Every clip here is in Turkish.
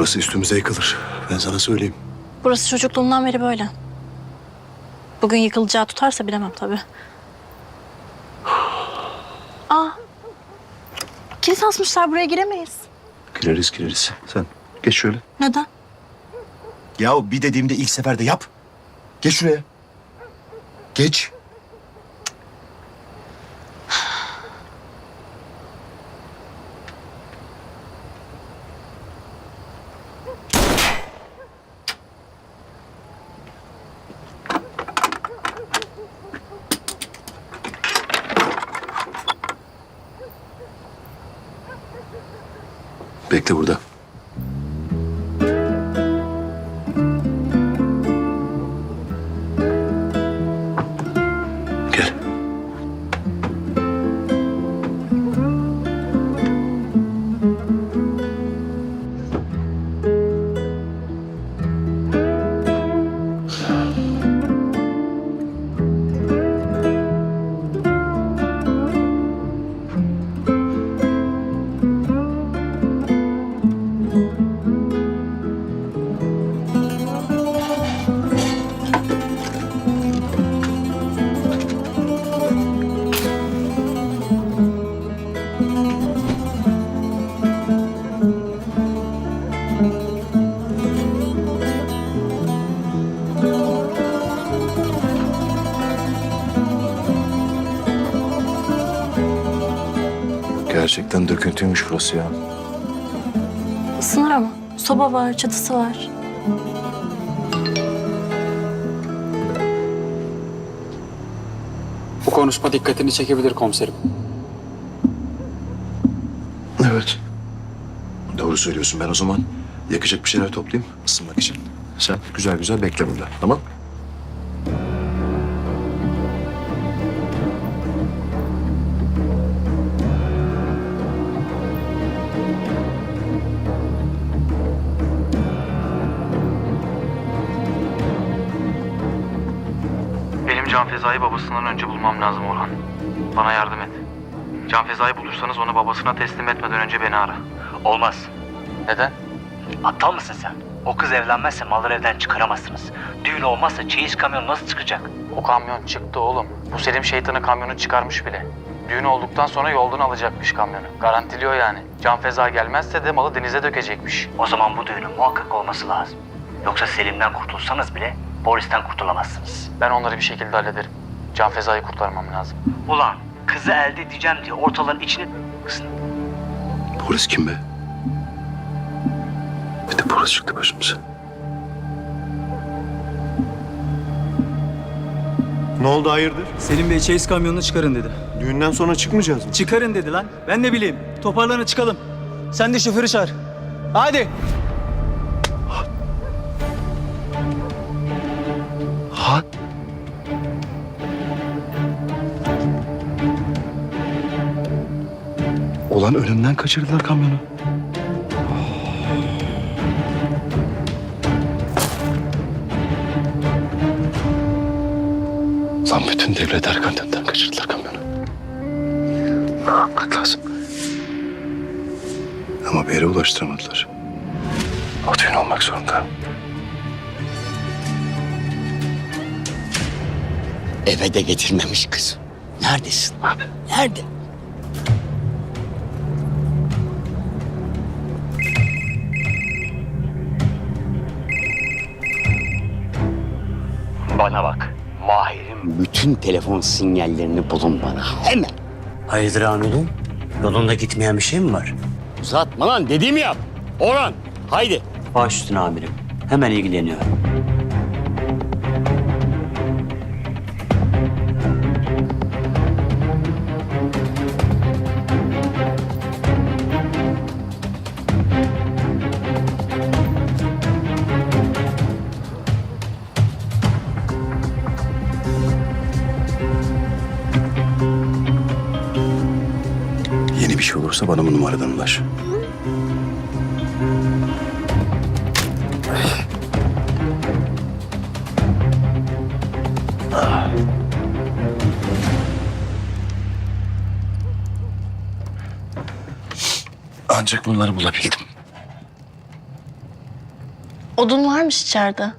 Burası üstümüze yıkılır. Ben sana söyleyeyim. Burası çocukluğumdan beri böyle. Bugün yıkılacağı tutarsa bilemem tabii. Aa. Kilit asmışlar buraya giremeyiz. Gireriz gireriz. Sen geç şöyle. Neden? Ya bir dediğimde ilk seferde yap. Geç şuraya. Geç. Bekle burada. Gerçekten döküntüymüş burası ya. Isınır ama. Soba var, çatısı var. Bu konuşma dikkatini çekebilir komiserim. Evet. Doğru söylüyorsun. Ben o zaman yakacak bir şeyler toplayayım ısınmak için. Sen güzel güzel bekle burada. Tamam? Can Feza'yı babasından önce bulmam lazım Orhan. Bana yardım et. Can Feza'yı bulursanız onu babasına teslim etmeden önce beni ara. Olmaz. Neden? Aptal mısın sen? O kız evlenmezse malları evden çıkaramazsınız. Düğün olmazsa çeyiz kamyon nasıl çıkacak? O kamyon çıktı oğlum. Bu Selim şeytanı kamyonu çıkarmış bile. Düğün olduktan sonra yoldan alacakmış kamyonu. Garantiliyor yani. Can Feza gelmezse de malı denize dökecekmiş. O zaman bu düğünün muhakkak olması lazım. Yoksa Selim'den kurtulsanız bile Boris'ten kurtulamazsınız. Ben onları bir şekilde hallederim. Can Feza'yı kurtarmam lazım. Ulan kızı elde edeceğim diye ortaların içine kızın. Polis kim be? Bir de polis çıktı başımıza. Ne oldu hayırdır? Selim Bey çeyiz kamyonunu çıkarın dedi. Düğünden sonra çıkmayacağız mı? Çıkarın dedi lan. Ben ne bileyim. Toparlanın çıkalım. Sen de şoförü çağır. Hadi. Olan önümden kaçırdılar kamyonu. Lan bütün devlet arkandan kaçırdılar kamyonu. Ne yapmak lazım? Ama bir yere ulaştıramadılar. O düğün olmak zorunda. Eve de getirmemiş kız. Neredesin abi? Nerede? Bana bak. Mahir'in bütün telefon sinyallerini bulun bana. Hemen. Hayırdır amirim? Yolunda gitmeyen bir şey mi var? Uzatma lan dediğimi yap. Orhan haydi. Baş üstüne amirim. Hemen ilgileniyorum. Olursa bana bu numaradan ulaş. Ancak bunları bulabildim. Odun varmış içeride.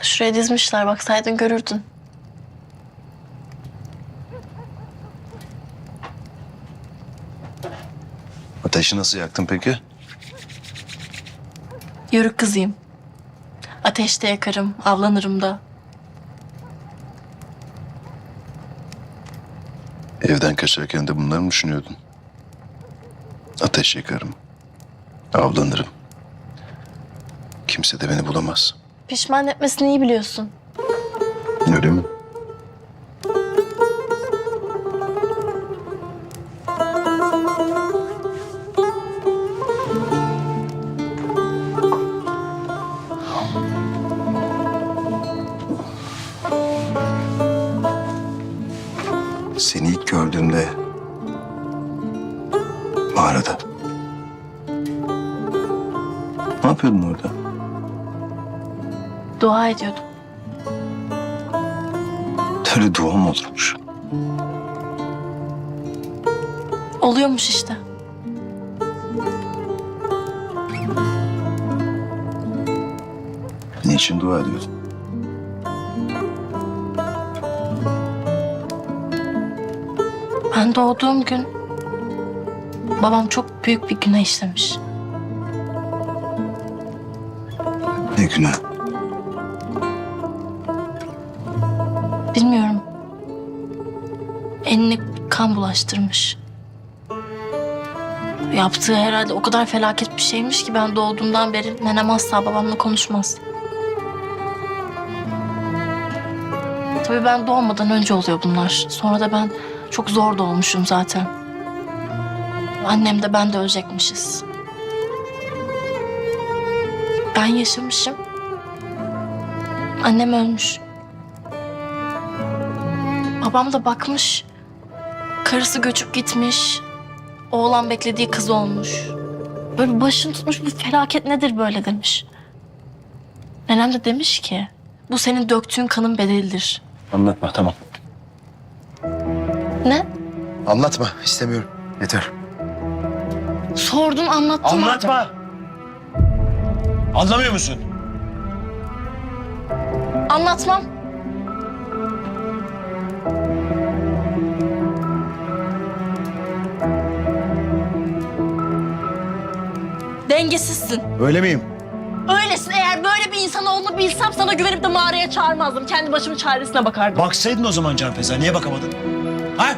Şuraya dizmişler baksaydın görürdün. Ateşi nasıl yaktın peki? Yörük kızıyım. Ateşte yakarım, avlanırım da. Evden kaçarken de bunları mı düşünüyordun? Ateş yakarım. Avlanırım. Kimse de beni bulamaz. Pişman etmesini iyi biliyorsun. Öyle mi? Seni ilk gördüğümde mağarada. Ne yapıyordun orada? Dua ediyordum. Öyle dua mı olurmuş? Oluyormuş işte. Niçin dua ediyordun? Ben doğduğum gün babam çok büyük bir günah işlemiş. Ne günah? Bilmiyorum. Eline kan bulaştırmış. Yaptığı herhalde o kadar felaket bir şeymiş ki ben doğduğumdan beri nenem asla babamla konuşmaz. Tabii ben doğmadan önce oluyor bunlar. Sonra da ben çok zor doğmuşum zaten. Annem de ben de ölecekmişiz. Ben yaşamışım. Annem ölmüş. Babam da bakmış. Karısı göçüp gitmiş. Oğlan beklediği kız olmuş. Böyle başını tutmuş bu felaket nedir böyle demiş. Nenem de demiş ki bu senin döktüğün kanın bedelidir. Anlatma tamam. Anlatma istemiyorum. Yeter. Sordun anlattım. Anlatma. Anlamıyor musun? Anlatmam. Dengesizsin. Öyle miyim? Öylesin. Eğer böyle bir insan olduğunu bilsem sana güvenip de mağaraya çağırmazdım. Kendi başımın çaresine bakardım. Baksaydın o zaman Can Feza. Niye bakamadın? Ha?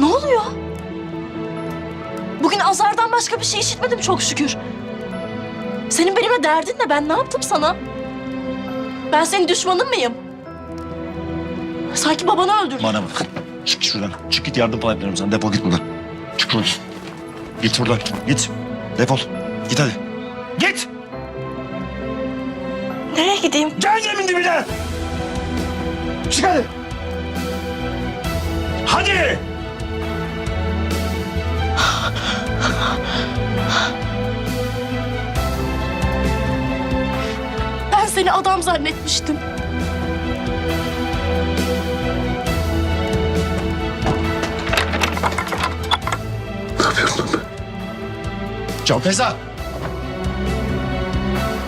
Ne oluyor? Bugün azardan başka bir şey işitmedim çok şükür. Senin benimle derdin ne? Ben ne yaptım sana? Ben senin düşmanın mıyım? Sanki babanı öldürdüm. Bana bak. Çık şuradan. Çık git yardım falan yapıyorum sana. Defol git buradan. Çık buradan. Git buradan. Git. Defol. Git hadi. Git. Nereye gideyim? Cehennemin dibine. Çık hadi. Hadi. Ben seni adam zannetmiştim. Ne yapıyorum ben? Can Feza.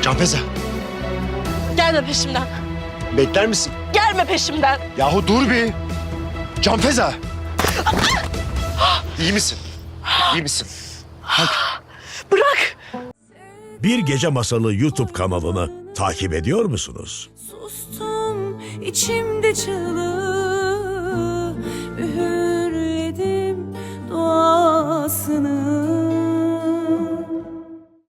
Can Feza. Gelme peşimden. Bekler misin? Gelme peşimden. Yahu dur bir. Can Feza. İyi misin? İyi misin? Bırak. Bir Gece Masalı YouTube kanalını takip ediyor musunuz? Sustum içimde çığlığı Üğürledim duasını